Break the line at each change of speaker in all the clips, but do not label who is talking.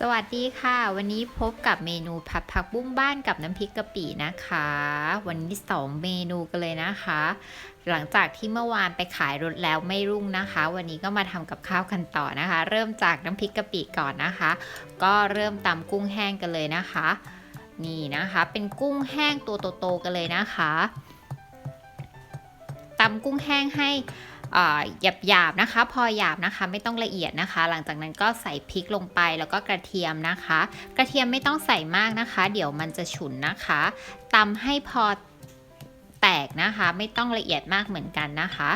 สวัสดีค่ะ วันนี้พบกับเมนูผัดผักบุ้งบ้านกับน้ำพริกกะปินะคะ วันนี้สองเมนูกันเลยนะคะ หลังจากที่เมื่อวานไปขายรถแล้วไม่รุ่งนะคะ วันนี้ก็มาทำกับข้าวกันต่อนะคะ เริ่มจากน้ำพริกกะปิก่อนนะคะ ก็เริ่มตำกุ้งแห้งกันเลยนะคะ นี่นะคะ เป็นกุ้งแห้งตัวโตๆกันเลยนะคะตำกุ้งแห้งให้ หยาบหยาบๆนะคะ พอหยาบนะคะไม่ต้องละเอียดนะคะ หลังจากนั้นก็ใส่พริกลงไปแล้วก็กระเทียมนะคะ กระเทียมไม่ต้องใส่มากนะคะ เดี๋ยวมันจะฉุนนะคะตำให้พอแตกนะคะ ไม่ต้องละเอียดมากเหมือนกันนะคะ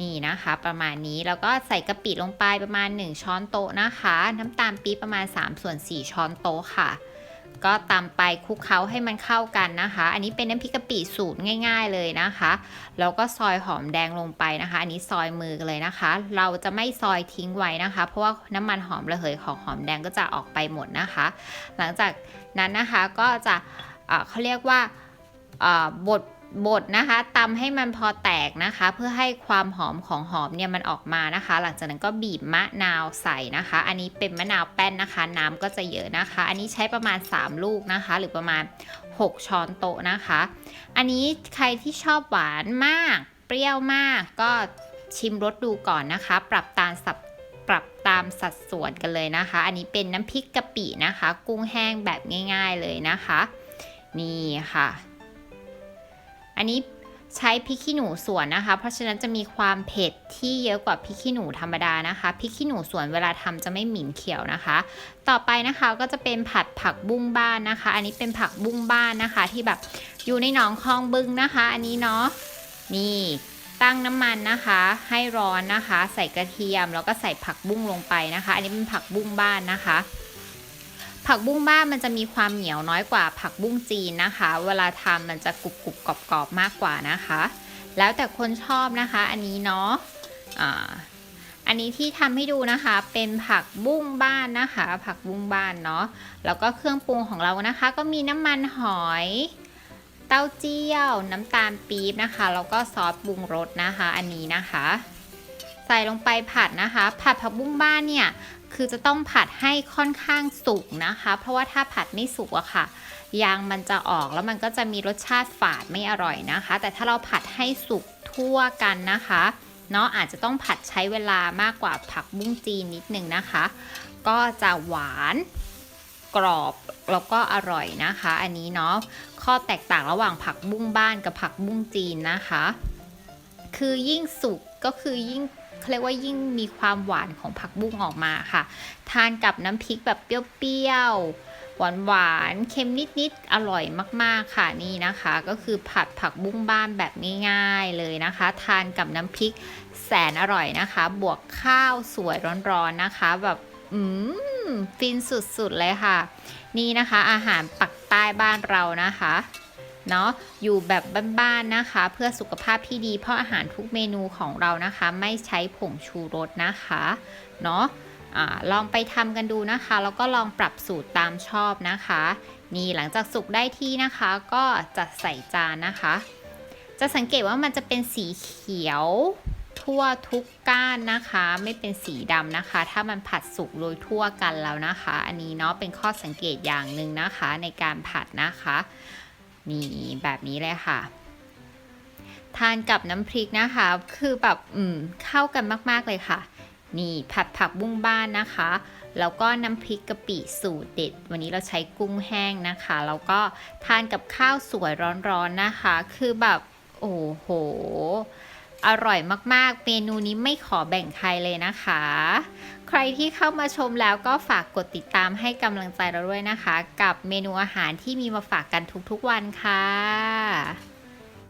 นี่นะคะประมาณนี้แล้วก็ใส่กะปิลงไปประมาณ 1 ช้อนโต๊ะนะคะ น้ำตาลปี๊บประมาณ3ส่วน4ช้อนโต๊ะค่ะ ก็ตำไปคลุกเคล้าให้มันเข้ากันนะคะ อันนี้เป็นน้ำพริกกะปิสูตรง่าย ๆเลยนะคะ แล้วก็ซอยหอมแดงลงไปนะคะ อันนี้ซอยมือเลยนะคะ เราจะไม่ซอยทิ้งไว้นะคะ เพราะว่าน้ำมันหอมระเหยของหอมแดงก็จะออกไปหมดนะคะ หลังจากนั้นนะคะก็จะเอ่อเขาเรียกว่าบด บดนะคะตำให้มันพอแตกนะคะ เพื่อให้ความหอมของหอมเนี่ยมันออกมานะคะ หลังจากนั้นก็บีบมะนาวใส่นะคะ อันนี้เป็นมะนาวแป้นนะคะ น้ำก็จะเยอะนะคะ อันนี้ใช้ประมาณ 3 ลูกนะคะ หรือประมาณ 6 ช้อนโต๊ะนะคะ อันนี้ใครที่ชอบหวานมาก เปรี้ยวมากก็ชิมรสดูก่อนนะคะ ปรับตามสับปรับตามสัดส่วนกันเลยนะคะ อันนี้เป็นน้ำพริกกะปินะคะ กุ้งแห้งแบบง่าย ๆเลยนะคะ นี่ค่ะ อันนี้ใช้พริกขี้หนูสวนนะคะ เพราะฉะนั้นจะมีความเผ็ดที่เยอะกว่าพริกขี้หนูธรรมดานะคะพริกขี้หนูสวนเวลาทำจะไม่หมิ่นเขียวนะคะ ต่อไปนะคะก็จะเป็นผัดผักบุ้งบ้านนะคะ อันนี้เป็นผักบุ้งบ้านนะคะ ที่แบบอยู่ในหนองคลองบึงนะคะ อันนี้เนาะนี่ตั้งน้ำมันนะคะ ให้ร้อนนะคะ ใส่กระเทียมแล้วก็ใส่ผักบุ้งลงไปนะคะ อันนี้เป็นผักบุ้งบ้านนะคะ ผักบุ้งบ้านมันจะมีความเหนียวน้อยกว่าผักบุ้งจีนนะคะ เวลาทำมันจะกรุบกรุบกรอบกรอบมากกว่านะคะ แล้วแต่คนชอบนะคะ อันนี้เนาะอ่าอันนี้ที่ทำให้ดูนะคะเป็นผักบุ้งบ้านนะคะ ผักบุ้งบ้านเนาะแล้วก็เครื่องปรุงของเรานะคะ ก็มีน้ำมันหอย เต้าเจี้ยว น้ำตาลปี๊บนะคะแล้วก็ซอสปรุงรสนะคะ อันนี้นะคะ ใส่ลงไปผัดนะคะ ผัดผักบุ้งบ้านเนี่ย คือจะต้องผัดให้ค่อนข้างสุกนะคะ เพราะว่าถ้าผัดไม่สุกอะค่ะยางมันจะออกแล้วมันก็จะมีรสชาติฝาดไม่อร่อยนะคะ แต่ถ้าเราผัดให้สุกทั่วกันนะคะเนาะอาจจะต้องผัดใช้เวลามากกว่าผักบุ้งจีนนิดนึงนะคะ ก็จะหวานกรอบแล้วก็อร่อยนะคะ อันนี้เนาะข้อแตกต่างระหว่างผักบุ้งบ้านกับผักบุ้งจีนนะคะ คือยิ่งสุกก็คือยิ่ง เขาเรียกว่ายิ่งมีความหวานของผักบุ้งออกมาค่ะ ทานกับน้ำพริกแบบเปรี้ยวๆหวานๆเค็มนิดๆ อร่อยมากๆค่ะนี่นะคะ ก็คือผัดผักบุ้งบ้านแบบง่ายๆเลยนะคะ ทานกับน้ำพริกแสนอร่อยนะคะ บวกข้าวสวยร้อนๆนะคะ แบบอืมฟินสุดๆเลยค่ะ นี่นะคะ อาหารปักใต้บ้านเรานะคะ เนาะอยู่แบบบ้านๆนะคะ เพื่อสุขภาพที่ดี เพราะอาหารทุกเมนูของเรานะคะ ไม่ใช้ผงชูรสนะคะเนาะอาลองไปทำกันดูนะคะ แล้วก็ลองปรับสูตรตามชอบนะคะ นี่หลังจากสุกได้ที่นะคะ ก็จะใส่จานนะคะ จะสังเกตว่ามันจะเป็นสีเขียวทั่วทุกก้านนะคะ ไม่เป็นสีดำนะคะ ถ้ามันผัดสุกโดยทั่วกันแล้วนะคะ อันนี้เนาะเป็นข้อสังเกตอย่างหนึ่งนะคะในการผัดนะคะ นี่แบบนี้เลยค่ะ ทานกับน้ำพริกนะคะ คือแบบอืมเข้ากันมากๆเลยค่ะ นี่ผัดผักบุ้งบ้านนะคะ แล้วก็น้ำพริกกะปิสูตรเด็ด วันนี้เราใช้กุ้งแห้งนะคะ แล้วก็ทานกับข้าวสวยร้อนๆนะคะ คือแบบโอ้โห อร่อยมากๆ เมนูนี้ไม่ขอแบ่งใครเลยนะคะ ใครที่เข้ามาชมแล้วก็ฝากกดติดตามให้กำลังใจเราด้วยนะคะ กับเมนูอาหารที่มีมาฝากกันทุกๆวันค่ะ